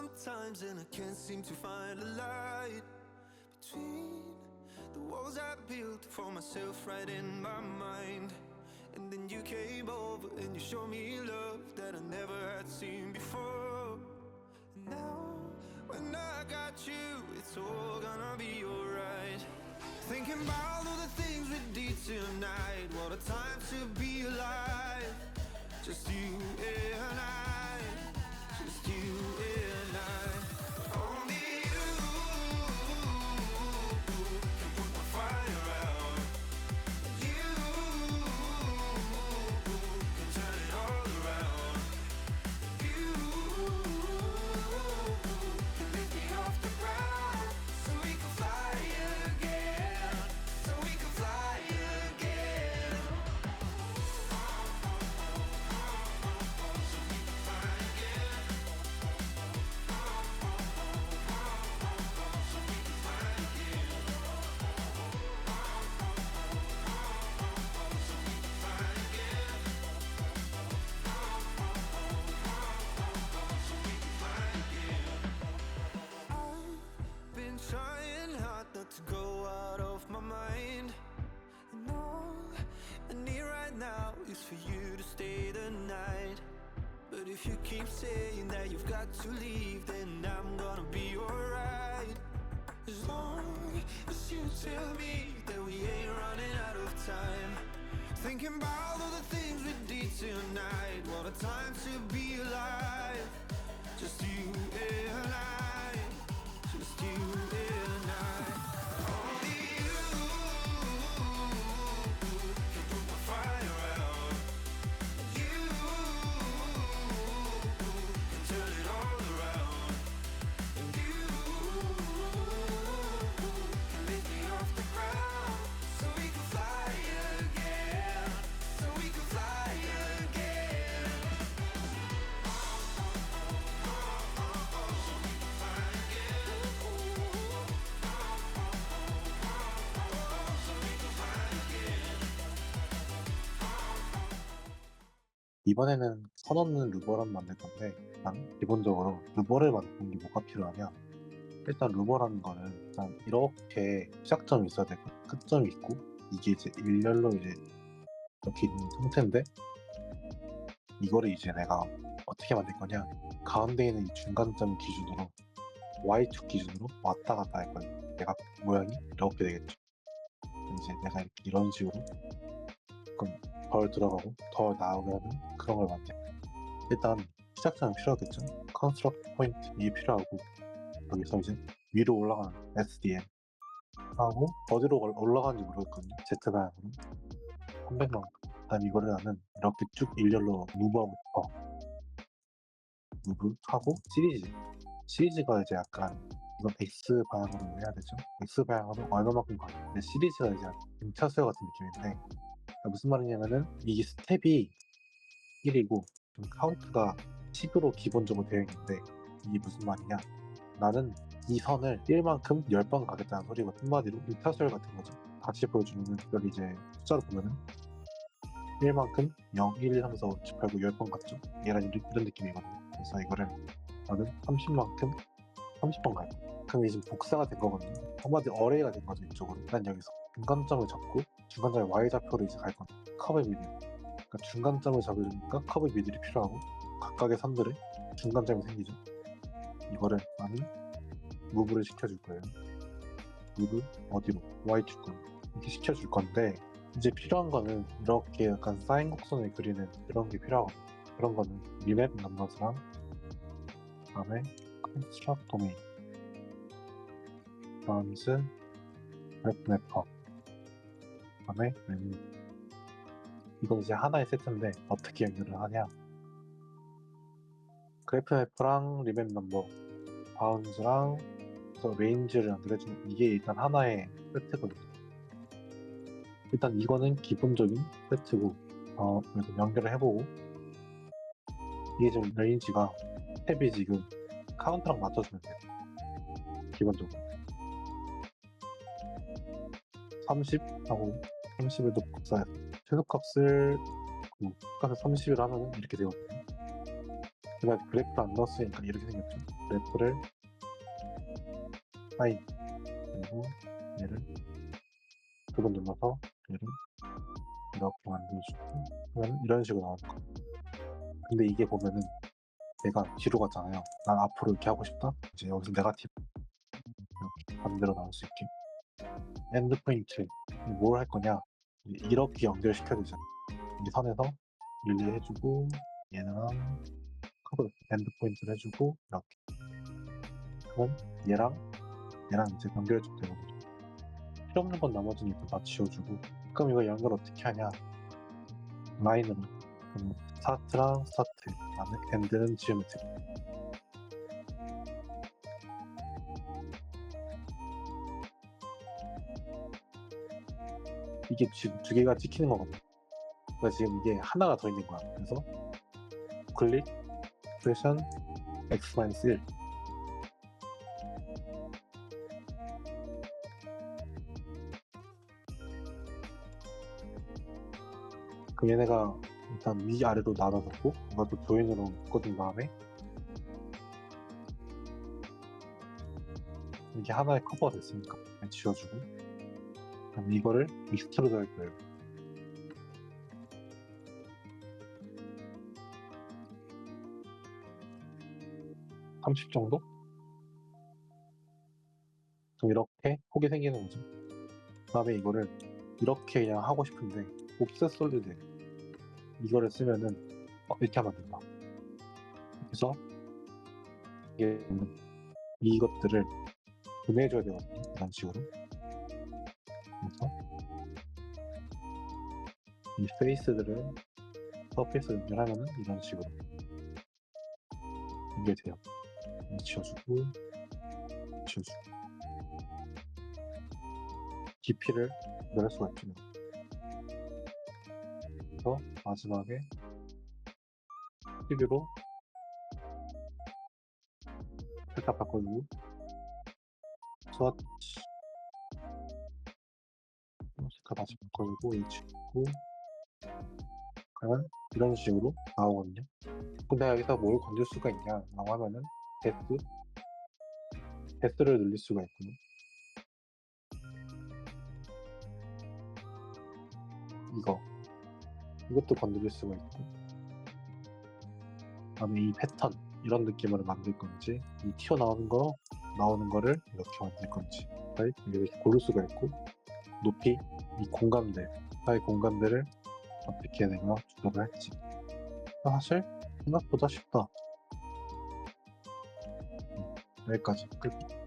sometimes and I can't seem to find a light between the walls I built for myself right in my mind. And then you came over and you showed me love that I never had seen before. And now, when I got you, it's all gonna be alright. Thinking about all the things we did tonight. What a time to be alive. Just you and I. for you to stay the night. But if you keep saying that you've got to leave, then I'm gonna be alright. As long as you tell me that we ain't running out of time. Thinking about all the things we did tonight. What a time to be alive. 이번에는 선 없는 루버란 만들 건데 일단 기본적으로 루버를 만드는 게 뭐가 필요하냐? 일단 루버라는 거는 일단 이렇게 시작점이 있어야 되고 끝점이 있고 이게 이제 일렬로 이제 이렇게 있는 상태인데 이거를 이제 내가 어떻게 만들 거냐? 가운데 있는 이 중간점 기준으로 y축 기준으로 왔다 갔다 할 거예요 내가 모양이 이렇게 되겠죠. 이제 내가 이런 식으로 그럼 덜 들어가고 더 나오게 하는 그런 걸 만들 일단 시작점이 필요하겠죠? 컨스트럭트 포인트 이게 필요하고 여기서 이제 위로 올라가는 SDM 하고 어디로 올- 올라가는지 모르겠거든요 Z 방향으로. 300만. 그다음 이거를 나는 이렇게 쭉 일렬로 무브하고 싶어. 무브 하고 시리즈. 시리즈가 이제 약간 이건 X 방향으로 해야 되죠? X 방향으로 얼마만큼 가요 근데 시리즈가 이제 등차수열 같은 느낌인데 그러니까 무슨 말이냐면은 이 스텝이 1이고 좀 카운트가 10으로 기본적으로 되어 있는데 이게 무슨 말이냐? 나는 이 선을 1만큼 10번 가겠다는 소리거든 한마디로 1타수열 같은 거죠. 같이 보여주면은 여기 이제 숫자로 보면은 1만큼 0, 1, 2, 3, 4, 5, 6, 7, 8, 9, 10번 같죠 얘랑 이런, 이런 느낌이거든요. 그래서 이거를 나는 30만큼 30번 가요. 그럼 이제 복사가 된 거거든요. 한마디 어레이가 된 거죠 이쪽으로. 난 여기서. 중간점을 잡고 중간점에 y좌표로 이제 갈 건데 커브 미들 그러니까 중간점을 잡으려니까 커브 미들이 필요하고 각각의 선들에 중간점이 생기죠. 이거를 나는 무브를 시켜줄 거예요. 무브 어디로? Y축으로 이렇게 시켜줄 건데 이제 필요한 거는 이렇게 약간 사인 곡선을 그리는 이런 게 필요하거든요 그런 거는 리맵 넘버스랑 그다음에 컨스트럭 도메인 바운스 웹 래퍼 그다음에 메뉴 이건 이제 하나의 세트인데 어떻게 연결을 하냐? 그래프 래퍼랑 리맵 넘버 바운즈랑 또 레인지를 연결해주는 이게 일단 하나의 세트거든요. 일단 이거는 기본적인 세트고 어 그래서 연결을 해보고. 이게 지금 레인지가 탭이 지금 카운트랑 맞춰주면 돼요. 기본적으로. 30 하고 30을 또 복사해서 최소값을 그 값을 30을 하면 이렇게 되거든요 제가 그래프를 안 넣었으니까 이렇게 생겼죠. 그래프를 하이 그리고 얘를 두 번 눌러서 얘를 이렇게 만들어주고 그러면 이런 식으로 나오는 거예요. 근데 이게 보면은 내가 뒤로 갔잖아요. 난 앞으로 이렇게 하고 싶다. 이제 여기서 네가티브 이렇게 반대로 나올 수 있게 엔드 포인트 뭘 할 거냐 이렇게 연결시켜야 되잖아. 이 선에서 릴리 해주고 얘는 커브 엔드 포인트를 해주고 이렇게. 그럼 얘랑 얘랑 이제 연결해주면 되거든요. 필요 없는 건 나머지는 일단 다 지워주고. 그럼 이거 연결 어떻게 하냐? 라인으로. 그럼 스타트랑 스타트. 엔드는 지오메트리 이게 지금 두 개가 찍히는 거거든요. 그러니까 지금 이게 하나가 더 있는 거야. 그래서 클릭 프레션 X-1 그럼 얘네가 일단 위아래로 나눠졌고 이것도 조인으로 묶어준 다음에 이게 하나의 커버가 됐으니까 지워주고 그럼 이거를 익스트로드 할 거예요 30 정도? 그럼 이렇게 폭이 생기는 거죠 그 다음에 이거를 이렇게 그냥 하고 싶은데 옵셋 솔리드 이거를 쓰면은 어, 이렇게 하면 된다. 그래서 이게 이것들을 보내줘야 되거든요. 이런 식으로. 이 페이스들을 서페이스 연결하면은 이런 식으로 연결돼요. 지워주고 지워주고 깊이를 늘릴 수가 있죠. 그래서 마지막에 TV로 살짝 바꿔주고 스와치 색깔 다시 바꿔주고 H고 그러면 이런 식으로 나오거든요. 근데 여기서 뭘 건질 수가 있냐 라고 하면은 데스 데스를 늘릴 수가 있고요. 이거. 이것도 건드릴 수가 있고. 그다음에 이 패턴 이런 느낌으로 만들 건지 이 튀어나오는 거 나오는 거를 이렇게 만들 건지 이렇게 고를 수가 있고. 높이 이 공간들 사이 공간들을 어떻게 내가 조절을 할지. 사실 생각보다 쉽다. 음, 여기까지. 끝